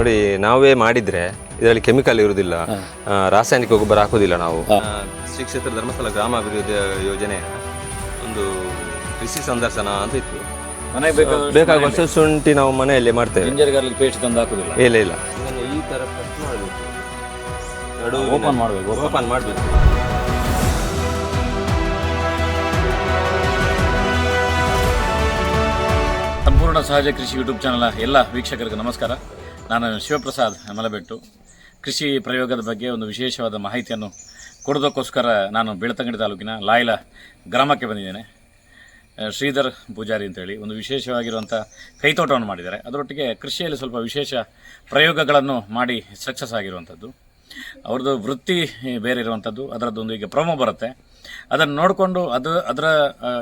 ನೋಡಿ ನಾವೇ ಮಾಡಿದ್ರೆ ಇದರಲ್ಲಿ ಕೆಮಿಕಲ್ ಇರುವುದಿಲ್ಲ. ರಾಸಾಯನಿಕ ಗೊಬ್ಬರ ಹಾಕುವುದಿಲ್ಲ ನಾವು. ಶ್ರೀ ಕ್ಷೇತ್ರ ಧರ್ಮಸ್ಥಳ ಗ್ರಾಮ ಅಭಿವೃದ್ಧಿ ಯೋಜನೆಯ ಒಂದು ಕೃಷಿ ಸಂದರ್ಶನ ಅಂತ ಇತ್ತು. ಬೇಕಾಗುವಷ್ಟು ಶುಂಠಿ ನಾವು ಮನೆಯಲ್ಲೇ ಮಾಡ್ತೇವೆ. ಪೇಸ್ಟ್ ತಂದು ಹಾಕುದಿಲ್ಲ ಇಲ್ಲ ಇಲ್ಲ. ಈ ತರ ಕಟ್ ಮಾಡಬೇಕು. ಓಪನ್ ಮಾಡಬೇಕು ಓಪನ್ ಮಾಡಬೇಕು. ಸಂಪೂರ್ಣ ಸಹಜ ಕೃಷಿ ಯೂಟ್ಯೂಬ್ ಚಾನಲ್ ಎಲ್ಲ ವೀಕ್ಷಕರಿಗೆ ನಮಸ್ಕಾರ. ನಾನು ಶಿವಪ್ರಸಾದ್ ಮಲಬೆಟ್ಟು ಕೃಷಿ ಪ್ರಯೋಗದ ಬಗ್ಗೆ ಒಂದು ವಿಶೇಷವಾದ ಮಾಹಿತಿಯನ್ನು ಕೊಡೋದಕ್ಕೋಸ್ಕರ ನಾನು ಬೆಳ್ತಂಗಡಿ ತಾಲೂಕಿನ ಲಾಯ್ಲ ಗ್ರಾಮಕ್ಕೆ ಬಂದಿದ್ದೇನೆ. ಶ್ರೀಧರ್ ಪೂಜಾರಿ ಅಂತೇಳಿ ಒಂದು ವಿಶೇಷವಾಗಿರುವಂಥ ಕೈತೋಟವನ್ನು ಮಾಡಿದ್ದಾರೆ. ಅದರೊಟ್ಟಿಗೆ ಕೃಷಿಯಲ್ಲಿ ಸ್ವಲ್ಪ ವಿಶೇಷ ಪ್ರಯೋಗಗಳನ್ನು ಮಾಡಿ ಸಕ್ಸಸ್ ಆಗಿರುವಂಥದ್ದು ಅವ್ರದ್ದು ವೃತ್ತಿ ಬೇರೆ ಇರುವಂಥದ್ದು ಅದರದ್ದೊಂದು ಈಗ ಪ್ರೊಮೋ ಬರುತ್ತೆ. ಅದನ್ನು ನೋಡಿಕೊಂಡು ಅದು, ಅದರ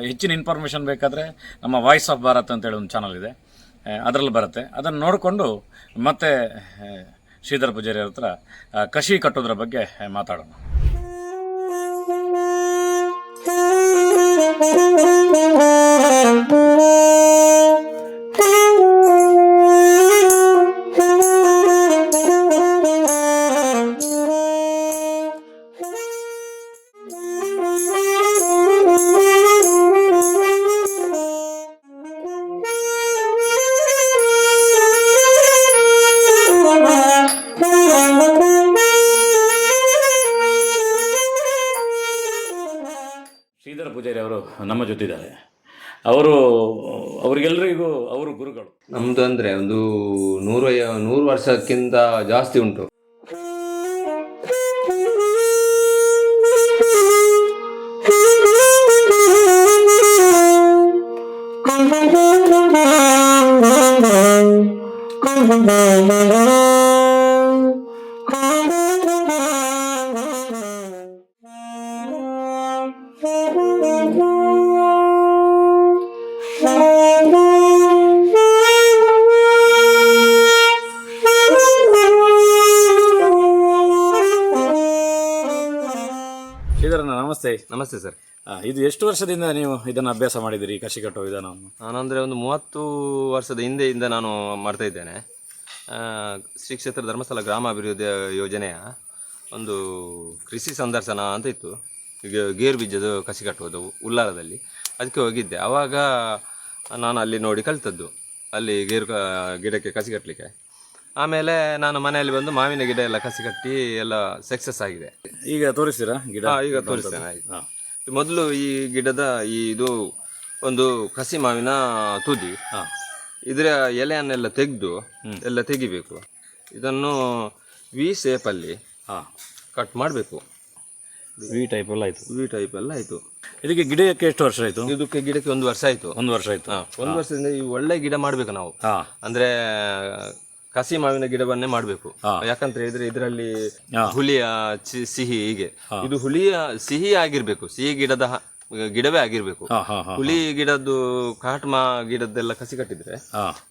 ಹೆಚ್ಚಿನ ಇನ್ಫಾರ್ಮೇಷನ್ ಬೇಕಾದರೆ ನಮ್ಮ ವಾಯ್ಸ್ ಆಫ್ ಭಾರತ್ ಅಂತೇಳಿ ಒಂದು ಚಾನಲ್ ಇದೆ. ಅದರಲ್ಲಿ ಬರುತ್ತೆ. ಅದನ್ನು ನೋಡಿಕೊಂಡು ಮತ್ತೆ ಶ್ರೀಧರ್ ಪೂಜಾರಿ ಅವ್ರ ಹತ್ರ ಕಸಿ ಕಟ್ಟೋದ್ರ ಬಗ್ಗೆ ಮಾತಾಡೋಣ. ನಮ್ಮ ಜೊತೆಯಿದ್ದಾರೆ ಅವರು ಅವರಿಗೆಲ್ಲರಿಗೂ ಅವರು ಗುರುಗಳು. ನಮ್ದು ಅಂದ್ರೆ ಒಂದು ನೂರು ಐ- ನೂರು ವರ್ಷಕ್ಕಿಂತ ಜಾಸ್ತಿ ಉಂಟು. ಶ್ರೀಧರನ ನಮಸ್ತೆ. ನಮಸ್ತೆ ಸರ್. ಇದು ಎಷ್ಟು ವರ್ಷದಿಂದ ನೀವು ಇದನ್ನು ಅಭ್ಯಾಸ ಮಾಡಿದಿರಿ ಕಸಿ ಕಟ್ಟುವ ವಿಧಾನವನ್ನು? ಅಂದರೆ ಒಂದು ಮೂವತ್ತು ವರ್ಷದ ಹಿಂದೆಯಿಂದ ನಾನು ಮಾಡ್ತಾ ಇದ್ದೇನೆ. ಶ್ರೀ ಕ್ಷೇತ್ರ ಧರ್ಮಸ್ಥಳ ಗ್ರಾಮಾಭಿವೃದ್ಧಿ ಯೋಜನೆಯ ಒಂದು ಕೃಷಿ ಸಂದರ್ಶನ ಅಂತ ಇತ್ತು. ಗೇರು ಬೀಜದ ಕಸಿ ಕಟ್ಟುವುದು ಉಲ್ಲಾರದಲ್ಲಿ ಅದಕ್ಕೆ ಹೋಗಿದ್ದೆ. ಆವಾಗ ನಾನು ಅಲ್ಲಿ ನೋಡಿ ಕಲಿತದ್ದು. ಅಲ್ಲಿ ಗೇರು ಗಿಡಕ್ಕೆ ಕಸಿ ಕಟ್ಟಲಿಕ್ಕೆ ಆಮೇಲೆ ನಾನು ಮನೆಯಲ್ಲಿ ಬಂದು ಮಾವಿನ ಗಿಡ ಎಲ್ಲ ಕಸಿ ಕಟ್ಟಿ ಎಲ್ಲ ಸಕ್ಸಸ್ ಆಗಿದೆ. ಈಗ ತೋರಿಸ್ತೀರಾ ಗಿಡ? ಹಾ, ಈಗ ತೋರಿಸ್ತೇನೆ ಆಯ್ತು. ಹಾ. ಮೊದಲು ಈ ಗಿಡದ ಈ ಇದು ಒಂದು ಕಸಿ ಮಾವಿನ ತುದಿ ಹಾ. ಇದರ ಎಲೆಯನ್ನೆಲ್ಲ ತೆಗೆದು ಎಲ್ಲ ತೆಗಿಬೇಕು. ಇದನ್ನು ವಿ ಶೇಪಲ್ಲಿ ಹಾಂ. ಕಟ್ ಮಾಡಬೇಕು. ವಿ ಟೈಪ್ ಎಲ್ಲ ಆಯಿತು. ವಿ ಟೈಪ್ ಎಲ್ಲ ಆಯಿತು. ಇದಕ್ಕೆ ಗಿಡಕ್ಕೆ ಎಷ್ಟು ವರ್ಷ ಆಯಿತು? ಇದಕ್ಕೆ ಗಿಡಕ್ಕೆ ಒಂದು ವರ್ಷ ಆಯಿತು. ಒಂದು ವರ್ಷ ಆಯಿತು. ಒಂದು ವರ್ಷದಿಂದ ಈ ಒಳ್ಳೆ ಗಿಡ ಮಾಡಬೇಕು ನಾವು. ಹಾಂ. ಅಂದ್ರೆ ಕಸಿ ಮಾವಿನ ಗಿಡವನ್ನೇ ಮಾಡಬೇಕು. ಯಾಕಂತ ಹೇಳಿದ್ರೆ ಇದರಲ್ಲಿ ಹುಲಿಯ ಸಿಹಿ ಹೀಗೆ. ಇದು ಹುಲಿಯ ಸಿಹಿ ಆಗಿರ್ಬೇಕು. ಸಿಹಿ ಗಿಡದ ಗಿಡವೇ ಆಗಿರ್ಬೇಕು. ಹುಲಿ ಗಿಡದ್ದು ಕಾಟ್ ಮಾ ಗಿಡದ್ದು ಕಾಟ್ಮಾ ಗಿಡದ್ದೆಲ್ಲ ಕಸಿ ಕಟ್ಟಿದ್ರೆ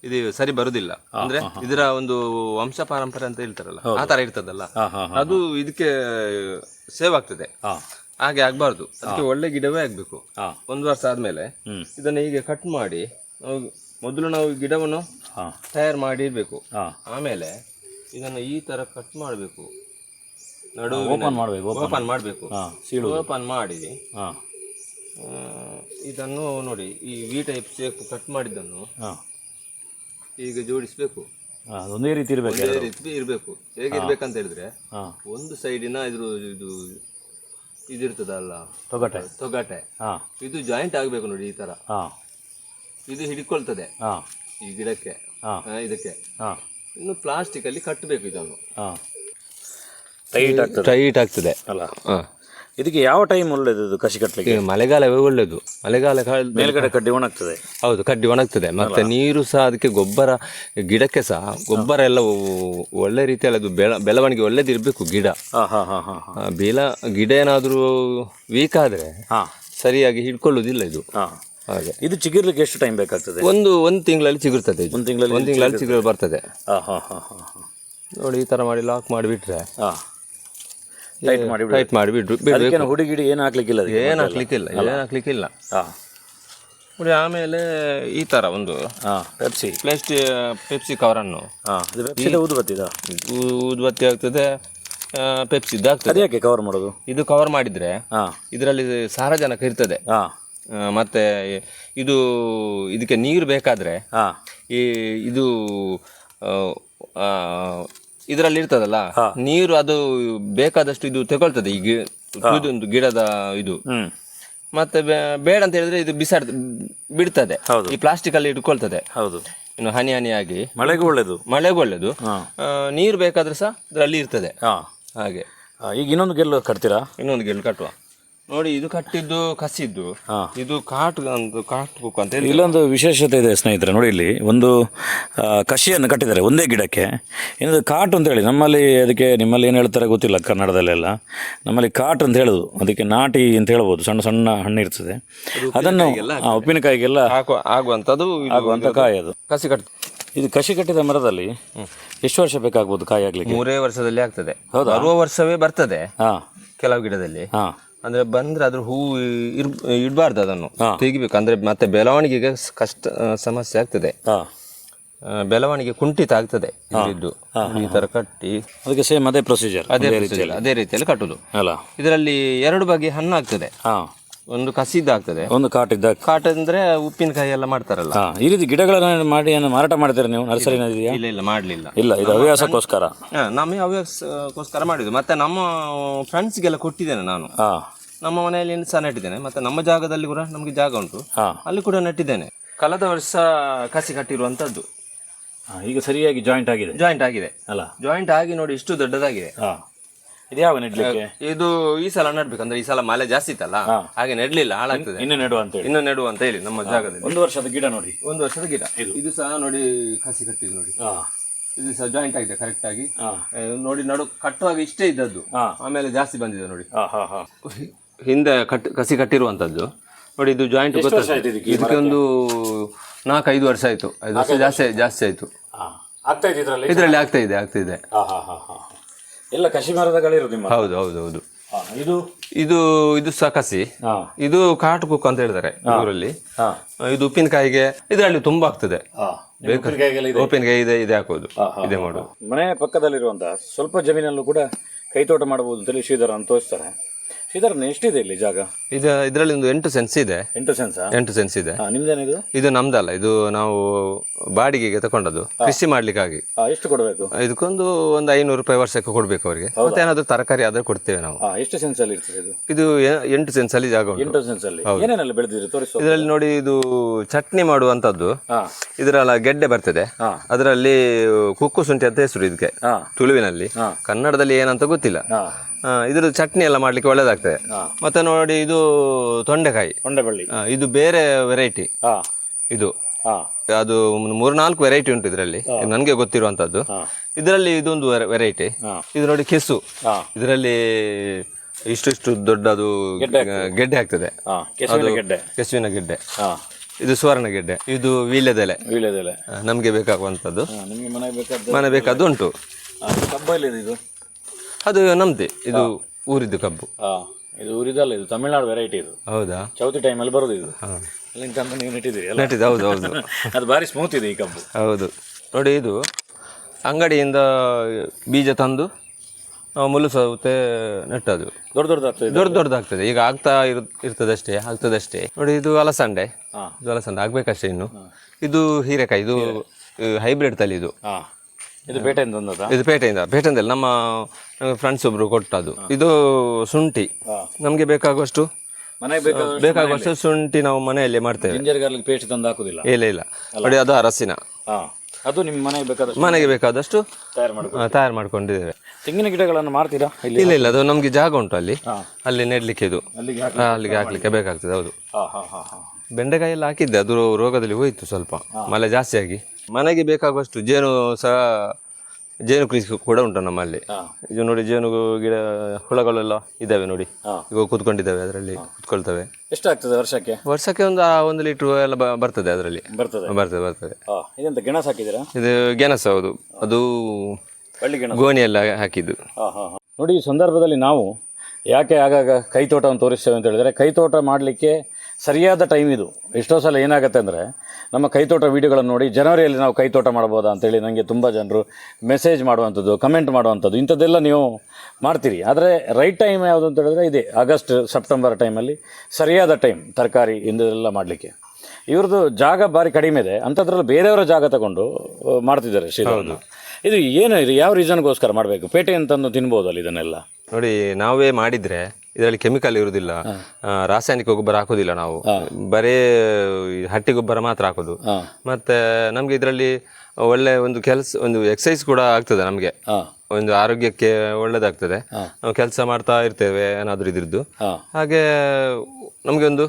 ಇದು ಸರಿ ಬರುದಿಲ್ಲ. ಅಂದ್ರೆ ಇದರ ಒಂದು ವಂಶ ಪಾರಂಪರೆ ಅಂತ ಹೇಳ್ತಾರಲ್ಲ ಆ ತರ ಇರ್ತದಲ್ಲ. ಅದು ಇದಕ್ಕೆ ಸೇವ್ ಆಗ್ತದೆ. ಹಾಗೆ ಆಗ್ಬಾರ್ದು. ಅದಕ್ಕೆ ಒಳ್ಳೆ ಗಿಡವೇ ಆಗ್ಬೇಕು. ಒಂದು ವರ್ಷ ಆದ್ಮೇಲೆ ಇದನ್ನ ಹೀಗೆ ಕಟ್ ಮಾಡಿ ಮೊದಲು ನಾವು ಗಿಡವನ್ನು ತಯಾರು ಮಾಡಿ ಇಡ್ಬೇಕು ಹಾಂ. ಆಮೇಲೆ ಇದನ್ನು ಈ ಥರ ಕಟ್ ಮಾಡಬೇಕು. ನಡು ಓಪನ್ ಮಾಡಬೇಕು ಓಪನ್ ಮಾಡಬೇಕು. ಸೀಳು ಓಪನ್ ಮಾಡಿ. ಹಾಂ. ಇದನ್ನು ನೋಡಿ ಈ ವಿ ಟೈಪ್ ಶೇಪ್ ಕಟ್ ಮಾಡಿದ್ದನ್ನು ಹಾಂ. ಈಗ ಜೋಡಿಸಬೇಕು. ಒಂದೇ ರೀತಿ ಇರಬೇಕು ಒಂದೇ ರೀತಿ ಇರಬೇಕು. ಹೇಗಿರ್ಬೇಕಂತ ಹೇಳಿದ್ರೆ ಒಂದು ಸೈಡಿನ ಇದ್ರ ಇದು ಇದಿರ್ತದಲ್ಲ? ತೊಗಟೆ. ತೊಗಟೆ. ಹಾಂ. ಇದು ಜಾಯಿಂಟ್ ಆಗಬೇಕು ನೋಡಿ ಈ ತರ. ಹಾಂ. ಇದು ಹಿಡ್ಕೊಳ್ತದೆ. ಹಾಂ. ಈ ಗಿಡಕ್ಕೆ. ಇದಕ್ಕೆ. ಹಾಂ. ಇನ್ನು ಪ್ಲಾಸ್ಟಿಕ್ ಅಲ್ಲಿ ಕಟ್ಟಬೇಕು ಇದನ್ನು. ಹಾಂ. ಟೈಟ್ ಆಗ್ತದೆ. ಟೈಟ್ ಆಗ್ತದೆ. ಅಲ್ಲ? ಇದಕ್ಕೆ ಯಾವ ಟೈಮ್ ಒಳ್ಳೇದು ಇದು ಕಸಿ ಕಟ್ಟಲಿಕ್ಕೆ ಮಳೆಗಾಲವೇ ಒಳ್ಳೇದು? ಮಳೆಗಾಲ ಮೇಲ್ಗಡೆ ಕಡ್ಡಿ ಒಣಗ್ತದೆ. ಹೌದು ಕಡ್ಡಿ ಒಣಗ್ತದೆ. ಮತ್ತೆ ನೀರು ಸಹ ಅದಕ್ಕೆ ಗೊಬ್ಬರ ಗಿಡಕ್ಕೆ ಸಹ. ಗೊಬ್ಬರ ಎಲ್ಲ ಒಳ್ಳೆ ರೀತಿಯಲ್ಲಿ ಅದು ಬೆಳ ಬೆಳವಣಿಗೆ ಒಳ್ಳೇದಿರಬೇಕು ಗಿಡ. ಹಾಂ ಹಾಂ ಹಾಂ ಹಾಂ ಹಾಂ. ಬೆಲ ಗಿಡ ಏನಾದರೂ ವೀಕ್ ಆದರೆ ಹಾಂ. ಸರಿಯಾಗಿ ಹಿಡ್ಕೊಳ್ಳೋದಿಲ್ಲ ಇದು. ಹಾಂ. ಹಾಗೆ. ಇದು ಚಿಗಿರ್ಲಿಕ್ಕೆ ಎಷ್ಟು ಟೈಮ್ ಬೇಕಾಗ್ತದೆ? ಒಂದು ಒಂದು ತಿಂಗಳಲ್ಲಿ ಚಿಗುರ್ತದೆ. ಒಂದು ತಿಂಗಳಲ್ಲಿ ಒಂದು ತಿಂಗಳಲ್ಲಿ ಚಿಗುರು ಬರ್ತದೆ. ಹಾಂ ಹಾಂ ಹಾಂ ಹಾಂ. ನೋಡಿ ಈ ತರ ಮಾಡಿ ಲಾಕ್ ಮಾಡಿಬಿಟ್ರೆ ಹಾಂ ಟೈಟ್ ಮಾಡಿ ಟೈಟ್ ಮಾಡಿ ಬಿಡ್ರು ಬಿಡ್ಬೇಕು. ಅದಕ್ಕೇನು ಹುಡಿ ಗಿಡಿ ಏನು ಹಾಕ್ಲಿಕ್ಕಿಲ್ಲ ಏನು ಹಾಕ್ಲಿಕ್ಕಿಲ್ಲ ಏನು ಹಾಕ್ಲಿಕ್ಕಿಲ್ಲ. ಹಾಂ ನೋಡಿ ಆಮೇಲೆ ಈ ಥರ ಒಂದು ಹಾಂ ಪೆಪ್ಸಿ ಪ್ಲಾಸ್ಟಿಕ್ ಪೆಪ್ಸಿ ಕವರನ್ನು ಹಾಂ ಅದು ಪೆಪ್ಸಿದ ಊದುಬತ್ತಿದ ಊದುಬತ್ತಿ ಆಗ್ತದೆ ಪೆಪ್ಸಿ ಆಗ್ತದೆ. ಅದು ಯಾಕೆ ಕವರ್ ಮಾಡೋದು? ಇದು ಕವರ್ ಮಾಡಿದರೆ ಹಾಂ ಇದರಲ್ಲಿ ಸಾರಜನಕ ಇರ್ತದೆ. ಹಾಂ ಮತ್ತೆ ಇದು ಇದಕ್ಕೆ ನೀರು ಬೇಕಾದರೆ ಈ ಇದು ಇದರಲ್ಲಿ ಇರ್ತದಲ್ಲ ನೀರು ಅದು ಬೇಕಾದಷ್ಟು ಇದು ತಗೊಳ್ತದೆ ಈ ಇದೊಂದು ಗಿಡದ ಇದು. ಮತ್ತೆ ಬೇಡ ಅಂತ ಹೇಳಿದ್ರೆ ಇದು ಬಿಸಾಡ್ ಬಿಡ್ತದೆ. ಈ ಪ್ಲಾಸ್ಟಿಕ್ ಅಲ್ಲಿ ಇಟ್ಕೊಳ್ತದೆ. ಹೌದು. ಇನ್ನು ಹನಿ ಹನಿಯಾಗಿ. ಮಳೆಗೂ ಒಳ್ಳೇದು. ಮಳೆಗೂ ಒಳ್ಳೇದು. ನೀರು ಬೇಕಾದ್ರೆ ಸಹ ಇದರಲ್ಲಿ ಇರ್ತದೆ. ಹಾಗೆ. ಈಗ ಇನ್ನೊಂದು ಗೆಲ್ಲು ಕಟ್ತೀರಾ? ಇನ್ನೊಂದು ಗೆಲ್ಲು ಕಟ್ಟುವ. ನೋಡಿ ಇದು ಕಟ್ಟಿದ್ದು ಕಸಿದ್ದು. ಇದು ಕಾಟು ಅಂತ ಕಾಟು ಅಂತ ಹೇಳಿ ಇಲ್ಲೊಂದು ವಿಶೇಷತೆ ಇದೆ ಸ್ನೇಹಿತರೆ ನೋಡಿ ಇಲ್ಲಿ. ಒಂದು ಆ, ಕಷಿಯನ್ನು ಕಟ್ಟಿದ್ದಾರೆ ಒಂದೇ ಗಿಡಕ್ಕೆ. ಇನ್ನೊಂದು ಕಾಟ್ ಅಂತ ಹೇಳಿ ನಮ್ಮಲ್ಲಿ ಅದಕ್ಕೆ ನಿಮ್ಮಲ್ಲಿ ಏನು ಹೇಳ್ತಾರೆ ಗೊತ್ತಿಲ್ಲ ಕನ್ನಡದಲ್ಲೆಲ್ಲ. ನಮ್ಮಲ್ಲಿ ಕಾಟ್ ಅಂತ ಹೇಳೋದು. ಅದಕ್ಕೆ ನಾಟಿ ಅಂತ ಹೇಳ್ಬೋದು. ಸಣ್ಣ ಸಣ್ಣ ಹಣ್ಣು ಇರ್ತದೆ ಅದನ್ನು ಆ, ಉಪ್ಪಿನಕಾಯಿಗೆಲ್ಲ ಆಗುವಂಥದ್ದು ಇದು ಆಗುವಂಥ ಕಾಯಿ ಅದು. ಕಸಿ ಕಟ್ ಇದು ಕಸಿ ಕಟ್ಟಿದ ಮರದಲ್ಲಿ ಎಷ್ಟು ವರ್ಷ ಬೇಕಾಗ್ಬೋದು ಕಾಯಿ ಆಗ್ಲಿಕ್ಕೆ ಮೂರೇ ವರ್ಷದಲ್ಲಿ ಆಗ್ತದೆ. ಹೌದು? ಬರುವ ವರ್ಷವೇ ಬರ್ತದೆ ಹಾಂ. ಕೆಲವು ಗಿಡದಲ್ಲಿ. ಹಾಂ. ಅಂದ್ರೆ ಬಂದ್ರೆ ಅದ್ರ ಹೂ ಇರ್ ಇಡಬಾರ್ದು ಅದನ್ನು. ತೆಗಿಬೇಕು. ಅಂದ್ರೆ ಮತ್ತೆ ಬೆಳವಣಿಗೆಗೆ ಕಷ್ಟ ಸಮಸ್ಯೆ ಆಗ್ತದೆ. ಬೆಳವಣಿಗೆ ಕುಂಠಿತ ಆಗ್ತದೆ ಇದ್ದು ಈ ತರ ಕಟ್ಟಿ. ಅದಕ್ಕೆ ಸೇಮ್ ಅದೇ ಪ್ರೊಸೀಜರ್ ಅದೇ ರೀತಿಯಲ್ಲಿ. ಅದೇ ರೀತಿಯಲ್ಲಿ ಕಟ್ಟುದು. ಅಲ್ಲ. ಇದರಲ್ಲಿ ಎರಡು ಬಗೆ ಹಣ್ಣು ಆಗ್ತದೆ. ಹಾಂ. ಒಂದು ಕಸಿದ್ದು ಆಗ್ತದೆ ಒಂದು ಕಾಟಿದ್ದ ಕಾಟ ಅಂದ್ರೆ ಉಪ್ಪಿನಕಾಯಿ ಎಲ್ಲ ಮಾಡ್ತಾರಲ್ಲ. ಹಾಂ ಈ ರೀತಿ ಗಿಡಗಳನ್ನು ಮಾಡಿ ಏನು ಮಾರಾಟ ಮಾಡ್ತಾರೆ ನೀವು? ನರ್ಸರಿ ಇದೆಯಾ ಇಲ್ಲ ಇಲ್ಲ ಮಾಡ್ಲಿಲ್ಲ. ಇಲ್ಲ ಇದು ಹವ್ಯಾಸಕ್ಕೋಸ್ಕರ. ಹಾ, ನಮಗೆ ಹವ್ಯಾಸಕ್ಕೋಸ್ಕರ ಮಾಡಿದ್ದು. ಮತ್ತೆ ನಮ್ಮ ಫ್ರೆಂಡ್ಸ್ಗೆಲ್ಲ ಕೊಟ್ಟಿದ್ದೇನೆ ನಾನು. ಹಾ. ನಮ್ಮ ಮನೆಯಲ್ಲಿ ಸಹ ನೆಟ್ಟಿದ್ದೇನೆ. ಮತ್ತೆ ನಮ್ಮ ಜಾಗದಲ್ಲಿ ಕೂಡ ನಮಗೆ ಜಾಗ ಉಂಟು. ಹಾಂ. ಅಲ್ಲಿ ಕೂಡ ನೆಟ್ಟಿದ್ದೇನೆ. ಕಳೆದ ವರ್ಷ ಕಸಿ ಕಟ್ಟಿರುವಂತದ್ದು. ಈಗ ಸರಿಯಾಗಿ ಜಾಯಿಂಟ್ ಆಗಿದೆ. ಜಾಯಿಂಟ್ ಆಗಿದೆ. ಅಲ್ಲ. ಜಾಯಿಂಟ್ ಆಗಿ ನೋಡಿ ಇಷ್ಟು ದೊಡ್ಡದಾಗಿದೆ. ಹಾಂ. ಇದು ಯಾವ ನೆಡ್ಲಿಕ್ಕೆ? ಇದು ಈ ಸಲ ನೆಡ್ಬೇಕು ಅಂದ್ರೆ ಈ ಸಲ ಮಳೆ ಜಾಸ್ತಿ ಇತ್ತಲ್ಲ? ಹಾಗೆ ನೆಡ್ಲಿಲ್ಲ ಹಾಳಾಗ್ತದೆ. ಇನ್ನು ನೆಡುವ ಅಂತ ಹೇಳಿ. ಇನ್ನು ನೆಡುವ ಅಂತ ಹೇಳಿ ನಮ್ಮ ಜಾಗದಲ್ಲಿ. ಒಂದು ವರ್ಷದ ಗಿಡ ನೋಡಿ. ಒಂದು ವರ್ಷದ ಗಿಡ. ಇದು. ಸಹ ನೋಡಿ ಕಸಿ ಕಟ್ಟಿದ್ದು ನೋಡಿ. ಹಾಂ. ಇದು ಸಹ ಜಾಯಿಂಟ್ ಆಗಿದೆ ಕರೆಕ್ಟ್ ಆಗಿ. ನೋಡಿ ನಡು ಕಟ್ಟುವಾಗ ಇಷ್ಟೇ ಇದ್ದದ್ದು. ಆಮೇಲೆ ಜಾಸ್ತಿ ಬಂದಿದೆ ನೋಡಿ. ಹಿಂದೆ ಕಟ್ ಕಸಿ ಕಟ್ಟಿರುವಂತದ್ದು. ನೋಡಿ ಇದು ಜಾಯಿಂಟ್ ಇದಕ್ಕೆ? ಒಂದು ನಾಲ್ಕು ಐದು ವರ್ಷ ಆಯ್ತು. ಐದು ವರ್ಷ ಜಾಸ್ತಿ ಜಾಸ್ತಿ ಆಯ್ತು. ಇದರಲ್ಲಿ? ಆಗ್ತಾ ಇದೆ ಆಗ್ತಾ ಇದೆ. ಎಲ್ಲ ಕಸಿ ಮರದಗಳಿರೋದು ನಿಮ್ಮ ಹೌದು ಹೌದು ಹೌದು. ಹಾಂ ಇದು? ಇದು ಇದು ಸಹ ಕಸಿ ಹಾಂ. ಇದು ಕಾಟು ಕುಕ್ ಅಂತ ಹೇಳ್ತಾರೆ ಊರಲ್ಲಿ. ಹಾ. ಇದು ಉಪ್ಪಿನಕಾಯಿಗೆ ಇದರಲ್ಲಿ ತುಂಬಾ ಆಗ್ತದೆ. ಹಾಂ. ಉಪ್ಪಿನಕಾಯಿಗೆಲ್ಲ ಇದೆ? ಉಪ್ಪಿನಕಾಯಿ ಇದೆ ಇದೆ ಹಾಕೋದು. ಇದೆ ಮಾಡೋದು. ಮನೆ ಪಕ್ಕದಲ್ಲಿರುವಂತಹ ಸ್ವಲ್ಪ ಜಮೀನಲ್ಲೂ ಕೂಡ ಕೈತೋಟ ಮಾಡಬಹುದು ಅಂತೇಳಿ ಶ್ರೀಧರ ಅಂತ ತೋರಿಸ್ತಾರೆ ಶ್ರೀಧರನ ಎಷ್ಟಿದೆ ಇಲ್ಲಿ ಜಾಗ. ಇದು ಇದರಲ್ಲಿ ಒಂದು ಎಂಟು ಸೆನ್ಸ್ ಇದೆ. ಎಂಟು ಸೆನ್ಸಾ ಎಂಟು ಸೆನ್ಸ್ ಇದೆ. ನಿಮ್ದೇನಿದು? ಇದು ನಮ್ದಲ್ಲ ಇದು ನಾವು ಬಾಡಿಗೆಗೆ ತಕೊಂಡದ್ದು ಕೃಷಿ ಮಾಡ್ಲಿಕ್ಕಾಗಿ. ಆಗಿ ಎಷ್ಟು ಕೊಡಬೇಕು? ಇದಕ್ಕೊಂದು ಒಂದು ಐನೂರು ರೂಪಾಯಿ ವರ್ಷಕ್ಕೆ ಕೊಡ್ಬೇಕು ಅವರಿಗೆ. ಮತ್ತೆ ಏನಾದ್ರು ತರಕಾರಿ ಆದ್ರೆ ಕೊಡ್ತೇವೆ ನಾವು. ಎಷ್ಟು ಎಷ್ಟು ಸೆನ್ಸಲ್ಲಿ ಇರ್ತದೆ ಇದು? ಇದು ಎಂಟು ಸೆನ್ಸ್ ಅಲ್ಲಿ ಜಾಗ ಉಂಟು. ಎಂಟು ಸೆನ್ಸಲ್ಲಿ ಏನೇನೆಲ್ಲ ಬೆಳೆದಿರಿ ತೋರಿಸು? ಇದರಲ್ಲಿ ನೋಡಿ ಇದು ಚಟ್ನಿ ಮಾಡುವಂತದ್ದು ಇದರಲ್ಲ ಗೆಡ್ಡೆ ಬರ್ತದೆ. ಅದರಲ್ಲಿ ಕುಕ್ಕು ಶುಂಠಿ ಅಂತ ಹೆಸರು ಇದಕ್ಕೆ. ತುಳುವಿನಲ್ಲಿ. ಕನ್ನಡದಲ್ಲಿ ಏನಂತ ಗೊತ್ತಿಲ್ಲ. ಇದ್ರದ್ದು ಚಟ್ನಿ ಎಲ್ಲ ಮಾಡ್ಲಿಕ್ಕೆ ಒಳ್ಳೇದಾಗ್ತದೆ. ಮತ್ತೆ ನೋಡಿ ಇದು ತೊಂಡೆಕಾಯಿ. ತೊಂಡೆಬಳ್ಳಿ. ಆ, ಇದು ಬೇರೆ ವೆರೈಟಿ ಹಾಂ. ಇದು. ಹಾಂ. ಅದು ಮೂರ್ನಾಲ್ಕು ವೆರೈಟಿ ಉಂಟು ಇದರಲ್ಲಿ. ನನಗೆ ಗೊತ್ತಿರುವಂತದ್ದು. ಇದರಲ್ಲಿ ಇದೊಂದು ವೆರೈಟಿ ಇದು ನೋಡಿ ಕೆಸು. ಹಾ. ಇದರಲ್ಲಿ ಇಷ್ಟು ಇಷ್ಟು ದೊಡ್ಡದು ಗೆಡ್ಡೆ ಆಗ್ತದೆ. ಹಾಂ. ಕೆಸುವಿನ ಗೆಡ್ಡೆ. ಕೆಸುವಿನ ಗೆಡ್ಡೆ. ಹಾಂ. ಇದು ಸುವರ್ಣ ಗೆಡ್ಡೆ. ಇದು ವೀಳ್ಯದೆಲೆ. ವೀಳ್ಯದೆಲೆ. ನಮಗೆ ಬೇಕಾಗುವಂಥದ್ದು ನಿಮಗೆ ಮನೆಗೆ ಬೇಕಾದ ಮನೆ ಬೇಕಾದ್ದು ಉಂಟು. ಇದು. ಅದು ನಮ್ದೆ ಇದು ಊರಿದ್ದು ಕಬ್ಬು. ಹಾಂ ಇದು ಊರಿದಲ್ಲ ಇದು ತಮಿಳ್ನಾಡು ವೆರೈಟಿ ಇದು. ಹೌದಾ? ಚೌತಿ ಟೈಮಲ್ಲಿ ಬರೋದು ಇದು. ಅಲ್ಲಿಂದ ತಂದು ನೀವು ನೆಟ್ಟಿದ್ದೀರಿ ಅಲ್ಲ? ನೆಟ್ಟಿದ್ದು ಹೌದು ಹೌದು. ಅದು ಭಾರಿ ಸ್ಮೂತ್ ಇದೆ ಈ ಕಬ್ಬು. ಹೌದು. ನೋಡಿ ಇದು ಅಂಗಡಿಯಿಂದ ಬೀಜ ತಂದು ನಾವು ಮುಳ್ಳು ಸೌತೆ ನೆಟ್ಟದು ದೊಡ್ಡ ದೊಡ್ಡದಾಗ್ತದೆ ದೊಡ್ಡ ದೊಡ್ಡದಾಗ್ತದೆ ಈಗ ಆಗ್ತಾ ಇರ್ ಇರ್ತದಷ್ಟೇ ಆಗ್ತದಷ್ಟೇ. ನೋಡಿ ಇದು ಅಲಸಂಡೆ. ಹಾಂ. ಇದು ಅಲಸಂಡೆ ಆಗ್ಬೇಕಷ್ಟೇ ಇನ್ನು. ಇದು ಹೀರೆಕಾಯಿ ಇದು ಹೈಬ್ರಿಡ್ ತಳಿ ಇದು. ಇದು ಪೇಟೆಯಿಂದ ತಂದದ ಇದು ಪೇಟೆಯಿಂದ ಪೇಟೆಯಿಂದ. ನಮ್ಮ ಫ್ರೆಂಡ್ಸ್ ಒಬ್ರು ಕೊಟ್ಟದ್ದು. ಇದು ಶುಂಠಿ. ನಮ್ಗೆ ಬೇಕಾಗುವಷ್ಟು? ಬೇಕಾಗುವಷ್ಟು ಶುಂಠಿ ನಾವು ಮನೆಯಲ್ಲಿ ಮಾಡ್ತೇವೆ. ಜಿಂಜರ್ ಗಾರ್ಲಿಕ್ ಪೇಸ್ಟ್ ತಂದು ಹಾಕುದಿಲ್ಲ? ಇಲ್ಲ ಇಲ್ಲ. ನೋಡಿ ಅದು ಅರಸಿನ. ಅದು ನಿಮ್ಮ ಮನೆಗೆ ಬೇಕಾದಷ್ಟು ಮನೆಗೆ ಬೇಕಾದಷ್ಟು ತಯಾರು ಮಾಡಿ ತಯಾರು ಮಾಡ್ಕೊಂಡಿದ್ದೇವೆ. ತೆಂಗಿನ ಗಿಡಗಳನ್ನು ಮಾಡ್ತೀರಾ ಇಲ್ಲಿ? ಇಲ್ಲ ಅದು ನಮಗೆ ಜಾಗ ಉಂಟು ಅಲ್ಲಿ. ಅಲ್ಲಿ ನೆಡ್ಲಿಕ್ಕೆ ಇದು. ಅಲ್ಲಿಗೆ ಹಾಕ್ಲಿಕ್ಕೆ ಬೇಕಾಗ್ತದೆ ಹೌದು. ಹಾಂ ಹಾಂ ಹಾಂ ಹಾಂ. ಬೆಂಡೆಕಾಯಿ ಎಲ್ಲ ಹಾಕಿದ್ದೆ ಅದು ರೋಗದಲ್ಲಿ ಹೋಯಿತು ಸ್ವಲ್ಪ ಮಳೆ ಜಾಸ್ತಿ ಆಗಿ ಮನೆಗೆ ಬೇಕಾಗುವಷ್ಟು ಜೇನು ಸಹ ಜೇನು ಕೃಷಿ ಕೂಡ ಉಂಟು ನಮ್ಮಲ್ಲಿ. ಇದು ನೋಡಿ ಜೇನು ಗಿಡ ಹುಳಗಳೆಲ್ಲ ಇದ್ದಾವೆ ನೋಡಿ. ಈಗ ಇವಾಗ ಕೂತ್ಕೊಂಡಿದ್ದಾವೆ ಅದರಲ್ಲಿ ಕೂತ್ಕೊಳ್ತವೆ. ಎಷ್ಟಾಗ್ತದೆ ವರ್ಷಕ್ಕೆ? ವರ್ಷಕ್ಕೆ ಒಂದು ಒಂದು ಲೀಟ್ರ್ ಎಲ್ಲ ಬರ್ತದೆ ಅದರಲ್ಲಿ. ಬರ್ತದೆ. ಬರ್ತದೆ ಬರ್ತದೆ. ಇದೆಂತ ಗೆಣಸು ಹಾಕಿದ್ದೀರಾ? ಇದು ಗೆಣಸು ಹೌದು. ಅದು ಗೋಣಿ ಎಲ್ಲ ಹಾಕಿದ್ದು. ನೋಡಿ ಈ ಸಂದರ್ಭದಲ್ಲಿ ನಾವು ಯಾಕೆ ಆಗಾಗ ಕೈತೋಟವನ್ನು ತೋರಿಸ್ತೇವೆ ಅಂತ ಹೇಳಿದ್ರೆ ಕೈತೋಟ ಮಾಡಲಿಕ್ಕೆ ಸರಿಯಾದ ಟೈಮ್ ಇದು. ಎಷ್ಟೋ ಸಲ ಏನಾಗುತ್ತೆ ಅಂದರೆ ನಮ್ಮ ಕೈತೋಟ ವೀಡಿಯೋಗಳನ್ನು ನೋಡಿ ಜನವರಿಯಲ್ಲಿ ನಾವು ಕೈತೋಟ ಮಾಡ್ಬೋದಾ ಅಂತೇಳಿ ನನಗೆ ತುಂಬ ಜನರು ಮೆಸೇಜ್ ಮಾಡುವಂಥದ್ದು ಕಮೆಂಟ್ ಮಾಡುವಂಥದ್ದು ಇಂಥದ್ದೆಲ್ಲ ನೀವು ಮಾಡ್ತೀರಿ. ಆದರೆ ರೈಟ್ ಟೈಮ್ ಯಾವುದು ಅಂತ ಹೇಳಿದ್ರೆ ಇದೆ. ಆಗಸ್ಟ್ ಸೆಪ್ಟೆಂಬರ್ ಟೈಮಲ್ಲಿ ಸರಿಯಾದ ಟೈಮ್ ತರಕಾರಿ ಇಂದೆಲ್ಲ ಮಾಡಲಿಕ್ಕೆ. ಇವ್ರದ್ದು ಜಾಗ ಭಾರಿ ಕಡಿಮೆ ಇದೆ. ಅಂಥದ್ರಲ್ಲಿ ಬೇರೆಯವರ ಜಾಗ ತಗೊಂಡು ಮಾಡ್ತಿದ್ದಾರೆ ಶ್ರೀಧರನ ಇದು ಏನು ಇದು ಯಾವ ರೀಸನ್ಗೋಸ್ಕರ ಮಾಡಬೇಕು? ಪೇಟೆ ಅಂತಂದು ತಿನ್ಬೋದಲ್ಲ ಇದನ್ನೆಲ್ಲ. ನೋಡಿ ನಾವೇ ಮಾಡಿದ್ರೆ ಇದರಲ್ಲಿ ಕೆಮಿಕಲ್ ಇರುವುದಿಲ್ಲ ರಾಸಾಯನಿಕ ಗೊಬ್ಬರ ಹಾಕೋದಿಲ್ಲ ನಾವು. ಬರೇ ಹಟ್ಟಿ ಗೊಬ್ಬರ ಮಾತ್ರ ಹಾಕೋದು. ಮತ್ತೆ ನಮ್ಗೆ ಇದರಲ್ಲಿ ಒಳ್ಳೆ ಒಂದು ಕೆಲಸ ಒಂದು ಎಕ್ಸಸೈಸ್ ಕೂಡ ಆಗ್ತದೆ ನಮಗೆ. ಒಂದು ಆರೋಗ್ಯಕ್ಕೆ ಒಳ್ಳೇದಾಗ್ತದೆ. ನಾವು ಕೆಲಸ ಮಾಡ್ತಾ ಇರ್ತೇವೆ ಏನಾದ್ರೂ ಇದ್ರದ್ದು. ಹಾಗೆ ನಮಗೆ ಒಂದು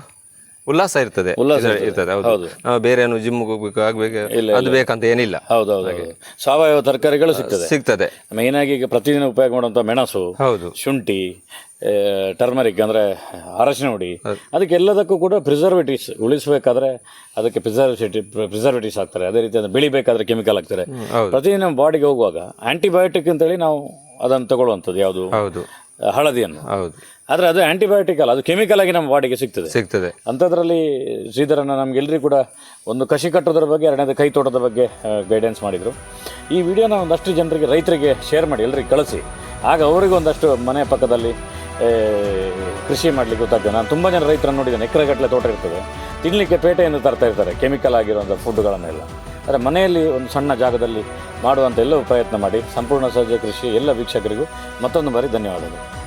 ಉಲ್ಲಾಸ ಇರ್ತದೆ. ಇರ್ತದೆ. ಹೌದು. ನಾವು ಬೇರೆ ಏನು ಜಿಮ್ ಹೋಗ್ಬೇಕು ಆಗ್ಬೇಕು ಅದು ಬೇಕಂತ ಏನಿಲ್ಲ. ಹೌದು ಹೌದು ಹೌದು. ಸಾವಯವ ತರಕಾರಿಗಳು ಸಿಗ್ತದೆ. ಸಿಗ್ತದೆ. ಆಗಿ ಈಗ ಪ್ರತಿದಿನ ಉಪಯೋಗ ಮಾಡುವಂತ ಮೆಣಸು ಹೌದು. ಶುಂಠಿ ಟರ್ಮರಿಕ್ ಅಂದರೆ ಅರಶಿನ ಹುಡಿ. ಅದಕ್ಕೆಲ್ಲದಕ್ಕೂ ಕೂಡ ಪ್ರಿಸರ್ವೇಟಿವ್ಸ್ ಉಳಿಸಬೇಕಾದ್ರೆ ಅದಕ್ಕೆ ಪ್ರಿಸರ್ವೇಟಿವ್ ಪ್ರಿಸರ್ವೇಟಿವ್ಸ್ ಆಗ್ತಾರೆ ಅದೇ ರೀತಿ ಅದನ್ನು ಬೆಳಿಬೇಕಾದ್ರೆ ಕೆಮಿಕಲ್ ಆಗ್ತಾರೆ. ಪ್ರತಿದಿನ ಬಾಡಿಗೆ ಹೋಗುವಾಗ ಆಂಟಿಬಯೋಟಿಕ್ ಅಂತೇಳಿ ನಾವು ಅದನ್ನು ತಗೊಳ್ಳುವಂಥದ್ದು ಯಾವುದು? ಹೌದು. ಹಳದಿಯನ್ನು. ಹೌದು. ಆದರೆ ಅದು ಆಂಟಿಬಯೋಟಿಕ್ ಅಲ್ಲ ಅದು ಕೆಮಿಕಲ್ ಆಗಿ ನಮ್ಮ ಬಾಡಿಗೆ ಸಿಗ್ತದೆ. ಸಿಗ್ತದೆ. ಅಂಥದ್ರಲ್ಲಿ ಶ್ರೀಧರನ ನಮಗೆಲ್ಲರಿಗೂ ಕೂಡ ಒಂದು ಕಸಿ ಕಟ್ಟೋದ್ರ ಬಗ್ಗೆ ಎರಡನೇದು ಕೈ ತೋಟದ ಬಗ್ಗೆ ಗೈಡೆನ್ಸ್ ಮಾಡಿದರು. ಈ ವಿಡಿಯೋನ ಒಂದಷ್ಟು ಜನರಿಗೆ ರೈತರಿಗೆ ಶೇರ್ ಮಾಡಿ ಎಲ್ಲರಿಗೆ ಕಳಿಸಿ. ಆಗ ಅವರಿಗೂ ಒಂದಷ್ಟು ಮನೆ ಪಕ್ಕದಲ್ಲಿ ಕೃಷಿ ಮಾಡಲಿಕ್ಕೆ ಗೊತ್ತಾಗ್ತದೆ. ನಾನು ತುಂಬ ಜನ ರೈತರನ್ನು ನೋಡಿದ್ದೇನೆ. ಎಕರೆಗಟ್ಟಲೆ ತೋಟ ಇರ್ತದೆ. ತಿನ್ನಲಿಕ್ಕೆ ಪೇಟೆಯಿಂದ ತರ್ತಾ ಇರ್ತಾರೆ ಕೆಮಿಕಲ್ ಆಗಿರುವಂಥ ಫುಡ್ಗಳನ್ನೆಲ್ಲ ಆದರೆ ಮನೆಯಲ್ಲಿ ಒಂದು ಸಣ್ಣ ಜಾಗದಲ್ಲಿ ಮಾಡುವಂಥ ಎಲ್ಲವೂ ಪ್ರಯತ್ನ ಮಾಡಿ, ಸಂಪೂರ್ಣ ಸಹಜ ಕೃಷಿ ಎಲ್ಲ ವೀಕ್ಷಕರಿಗೂ ಮತ್ತೊಂದು ಬಾರಿ ಧನ್ಯವಾದಗಳು.